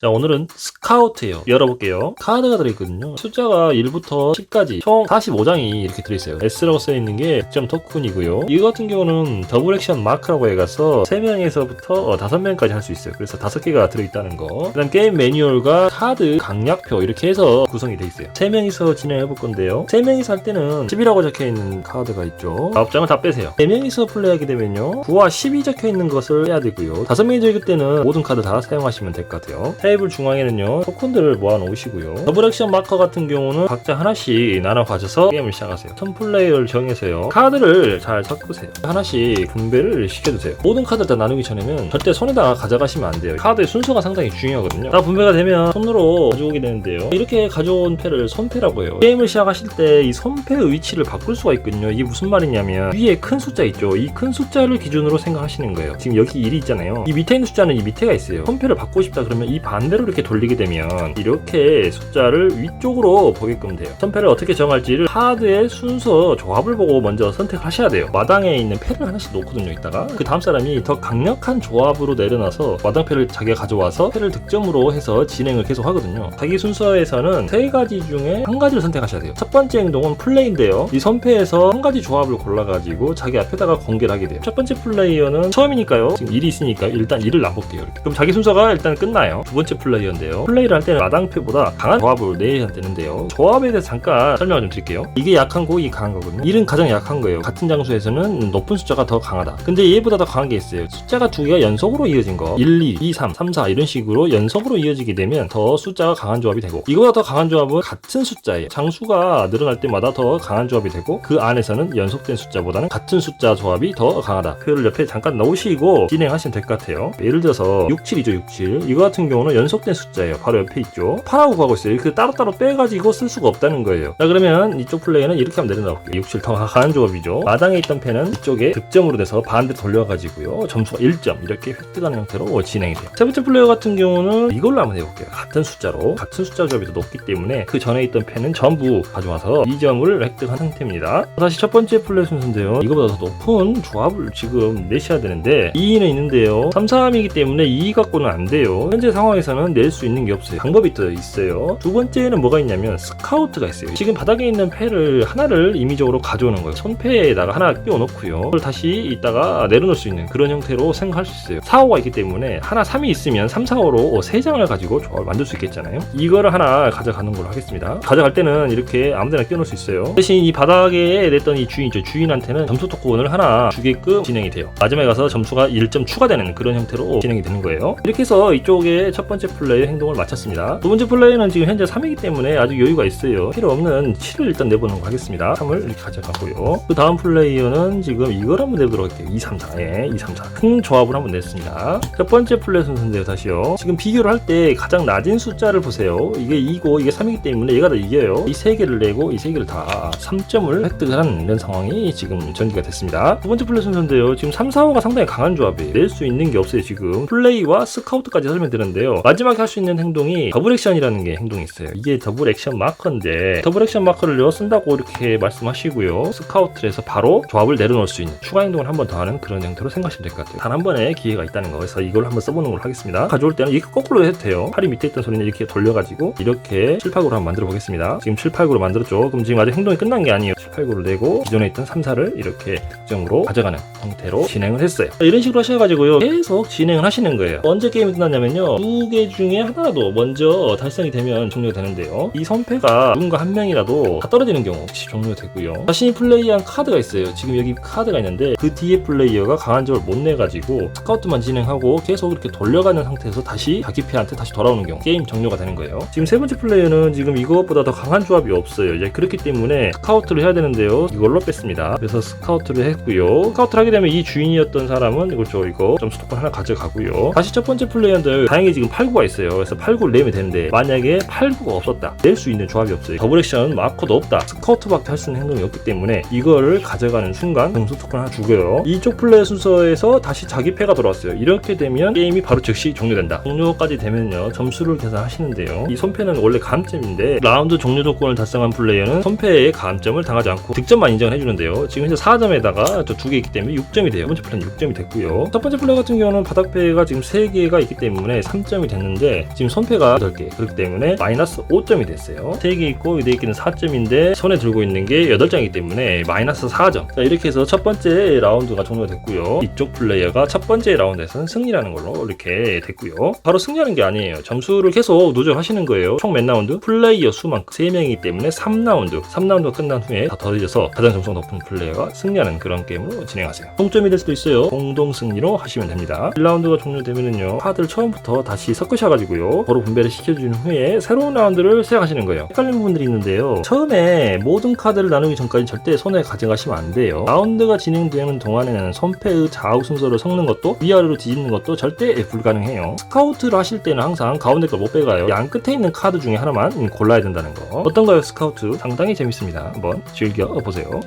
자 오늘은 스카우트예요. 열어볼게요. 카드가 들어있거든요. 숫자가 1부터 10까지. 총 45장이 이렇게 들어있어요. S라고 써있는 게 득점 토큰이고요. 이거 같은 경우는 더블 액션 마크라고 해가서 3명에서부터 5명까지 할 수 있어요. 그래서 5개가 들어있다는 거. 그다음 게임 매뉴얼과 카드 강약표 이렇게 해서 구성이 돼 있어요. 3명이서 진행해 볼 건데요. 3명이서 할 때는 10이라고 적혀있는 카드가 있죠. 9장을 다 빼세요. 4명이서 플레이하게 되면요. 9와 10이 적혀있는 것을 빼야 되고요. 5명이 적일 때는 모든 카드 다 사용하시면 될 것 같아요 테이블 중앙에는요 토큰들을 모아 놓으시고요. 더블 액션 마커 같은 경우는 각자 하나씩 나눠 가져서 게임을 시작하세요. 선 플레이어를 정해서요. 카드를 잘 섞으세요. 하나씩 분배를 시켜주세요. 모든 카드를 다 나누기 전에는 절대 손에다가 가져가시면 안 돼요. 카드의 순서가 상당히 중요하거든요. 다 분배가 되면 손으로 가져오게 되는데요. 이렇게 가져온 패를 손패라고 해요. 게임을 시작하실 때이 손패의 위치를 바꿀 수가 있거든요. 이게 무슨 말이냐면 위에 큰 숫자 있죠. 이 큰 숫자를 기준으로 생각하시는 거예요. 지금 여기 1이 있잖아요. 이 밑에 있는 숫자는 이 밑에가 있어요. 손패를 바꾸고 싶다 그러면 이반 대로 이렇게 돌리게 되면 이렇게 숫자를 위쪽으로 보게끔 돼요. 선패를 어떻게 정할지를 카드의 순서 조합을 보고 먼저 선택하셔야 돼요. 마당에 있는 패를 하나씩 놓거든요 이따가. 그 다음 사람이 더 강력한 조합으로 내려놔서 마당 패를 자기가 가져와서 패를 득점으로 해서 진행을 계속 하거든요. 자기 순서에서는 세 가지 중에 한 가지를 선택하셔야 돼요. 첫 번째 행동은 플레이인데요. 이 선패에서 한 가지 조합을 골라가지고 자기 앞에다가 공개를 하게 돼요. 첫 번째 플레이어는 처음이니까요. 지금 일이 있으니까 일단 일을 이렇게. 그럼 자기 순서가 일단 끝나요. 두 번째 플레이어인데요. 플레이를 할 때는 마당패보다 강한 조합을 내야 되는데요. 조합에 대해서 잠깐 설명을 좀 드릴게요. 이게 약한 거고 이게 강한 거거든요. 1은 가장 약한 거예요. 같은 장소에서는 높은 숫자가 더 강하다. 근데 얘보다 더 강한 게 있어요. 숫자가 두 개가 연속으로 이어진 거. 1, 2, 2, 3, 3, 4 이런 식으로 연속으로 이어지게 되면 더 숫자가 강한 조합이 되고 이거보다 더 강한 조합은 같은 숫자예요. 장수가 늘어날 때마다 더 강한 조합이 되고 그 안에서는 연속된 숫자보다는 같은 숫자 조합이 더 강하다. 표를 옆에 잠깐 넣으시고 진행하시면 될 것 같아요. 예를 들어서 67이죠 67 이거 같은 경우는 연속된 숫자예요. 바로 옆에 있죠. 8하고 가고 있어요. 그 따로따로 빼가지고 쓸 수가 없다는 거예요. 자 그러면 이쪽 플레이는 이렇게 하면 내려놓을게요. 67더 강한 조합이죠. 마당에 있던 펜은 이쪽에 득점으로 돼서 반대로 돌려가지고요. 점수가 1점. 이렇게 획득하는 형태로 진행이 돼요. 세 번째 플레이어 같은 경우는 이걸로 한번 해볼게요. 같은 숫자로. 같은 숫자 조합이 더 높기 때문에 그 전에 있던 펜은 전부 가져와서 2점을 획득한 상태입니다. 다시 첫 번째 플레이 순서인데요. 이거보다 더 높은 조합을 지금 내셔야 되는데 2는 있는데요. 3, 3이기 때문에 2 갖고는 안 돼요. 현재 상황 에서는 낼 수 있는 게 없어요. 방법이 또 있어요. 두 번째는 뭐가 있냐면 스카우트가 있어요. 지금 바닥에 있는 패를 하나를 임의적으로 가져오는 거예요. 손패에다가 하나 끼워놓고요. 그걸 다시 이따가 내려놓을 수 있는 그런 형태로 생각할 수 있어요. 4, 5가 있기 때문에 하나 3이 있으면 3, 4, 5로 3장을 가지고 조합을 만들 수 있겠잖아요. 이거를 하나 가져가는 걸로 하겠습니다. 가져갈 때는 이렇게 아무데나 끼워놓을 수 있어요. 대신 이 바닥에 냈던 이 주인이죠 주인한테는 점수 토큰을 하나 주게끔 진행이 돼요. 마지막에 가서 점수가 1점 추가되는 그런 형태로 진행이 되는 거예요. 이렇게 해서 이쪽에 첫 번째 플레이 행동을 마쳤습니다. 두 번째 플레이는 지금 현재 3이기 때문에 아직 여유가 있어요. 필요 없는 7을 일단 내보는 거 하겠습니다. 3을 이렇게 가져가고요. 그 다음 플레이어는 지금 이걸 한번 내보도록 할게요. 2, 3, 4 예, 2, 3, 4 큰 조합을 한번 냈습니다. 첫 번째 플레이 순서인데요 다시요. 지금 비교를 할 때 가장 낮은 숫자를 보세요. 이게 2고 이게 3이기 때문에 얘가 더 이겨요. 이 세 개를 내고 이 세 개를 다 3점을 획득을 하는 이런 상황이 지금 전개가 됐습니다. 두 번째 플레이 순서인데요. 지금 3, 4, 5가 상당히 강한 조합이에요. 낼 수 있는 게 없어요 지금. 플레이와 스카우트까지 설명드렸는데요 마지막에 할 수 있는 행동이 더블 액션이라는 게 행동이 있어요. 이게 더블 액션 마커인데 더블 액션 마커를 쓴다고 이렇게 말씀하시고요. 스카우트를 해서 바로 조합을 내려놓을 수 있는 추가 행동을 한 번 더 하는 그런 형태로 생각하시면 될 것 같아요. 단 한 번의 기회가 있다는 거. 그래서 이걸 한번 써보는 걸로 하겠습니다. 가져올 때는 이렇게 거꾸로 해도 돼요. 팔이 밑에 있던 소리는 이렇게 돌려가지고 이렇게 7, 8, 9로 한번 만들어 보겠습니다. 지금 7, 8, 9로 만들었죠? 그럼 지금 아직 행동이 끝난 게 아니에요. 7, 8, 9를 내고 기존에 있던 3, 4를 이렇게 득점으로 가져가는 형태로 진행을 했어요. 이런 식으로 하셔가지고요. 계속 진행을 하시는 거예요. 언제 게임이 끝났냐면요. 두개 중에 하나라도 먼저 달성이 되면 종료가 되는데요. 이 선패가 누군가 한 명이라도 다 떨어지는 경우 혹시 종료가 되고요. 자신이 플레이한 카드가 있어요. 지금 여기 카드가 있는데 그 뒤에 플레이어가 강한 점을 못 내가지고 스카우트만 진행하고 계속 이렇게 돌려가는 상태에서 다시 자기 패한테 다시 돌아오는 경우 게임 종료가 되는 거예요. 지금 세 번째 플레이어는 지금 이것보다 더 강한 조합이 없어요. 이제 그렇기 때문에 스카우트를 해야 되는데요. 이걸로 뺐습니다. 그래서 스카우트를 했고요. 스카우트를 하게 되면 이 주인이었던 사람은 이거죠 이거 점수 토큰 하나 가져가고요. 다시 첫 번째 플레이어인데 다행히 지금 8구가 있어요. 그래서 8구를 내면 되는데 만약에 8구가 없었다. 낼 수 있는 조합이 없어요. 더블 액션 마커도 없다. 스카우트밖에 할 수 있는 행동이 없기 때문에 이거를 가져가는 순간 점수 토큰 하나 주고요. 이쪽 플레이 순서에서 다시 자기 패가 돌아왔어요. 이렇게 되면 게임이 바로 즉시 종료된다. 종료까지 되면요. 점수를 계산하시는데요. 이 손패는 원래 감점인데 라운드 종료 조건을 달성한 플레이어는 손패의 감점을 당하지 않고 득점만 인정을 해주는데요. 지금 현재 4점에다가 저 두 개 있기 때문에 6점이 돼요. 첫 번째 플레이는 6점이 됐고요. 첫 번째 플레이 같은 경우는 바닥 패가 지금 3개가 있기 때문에 3점이 3점이 됐는데 지금 손패가 8개. 그렇기 때문에 마이너스 5점이 됐어요. 3개 있고 4개는 4점인데 손에 들고 있는 게 8장이기 때문에 마이너스 4점. 자 이렇게 해서 첫 번째 라운드가 종료됐고요. 이쪽 플레이어가 첫 번째 라운드에서는 승리라는 걸로 이렇게 됐고요. 바로 승리하는 게 아니에요. 점수를 계속 누적하시는 거예요. 총 몇 라운드? 플레이어 수만큼. 3명이기 때문에 3라운드. 3라운드가 끝난 후에 다 더해져서 가장 점수가 높은 플레이어가 승리하는 그런 게임으로 진행하세요. 동점이 될 수도 있어요. 공동 승리로 하시면 됩니다. 1라운드가 종료되면은요. 카드를 처음부터 다시 섞으셔가지고요. 바로 분배를 시켜준 후에 새로운 라운드를 시작하시는 거예요. 헷갈리는 부분들이 있는데요. 처음에 모든 카드를 나누기 전까지 절대 손에 가져가시면 안 돼요. 라운드가 진행되는 동안에는 손패의 좌우 순서를 섞는 것도 위아래로 뒤집는 것도 절대 불가능해요. 스카우트를 하실 때는 항상 가운데 걸 못 빼가요. 양 끝에 있는 카드 중에 하나만 골라야 된다는 거. 어떤가요 스카우트? 상당히 재밌습니다. 한번 즐겨보세요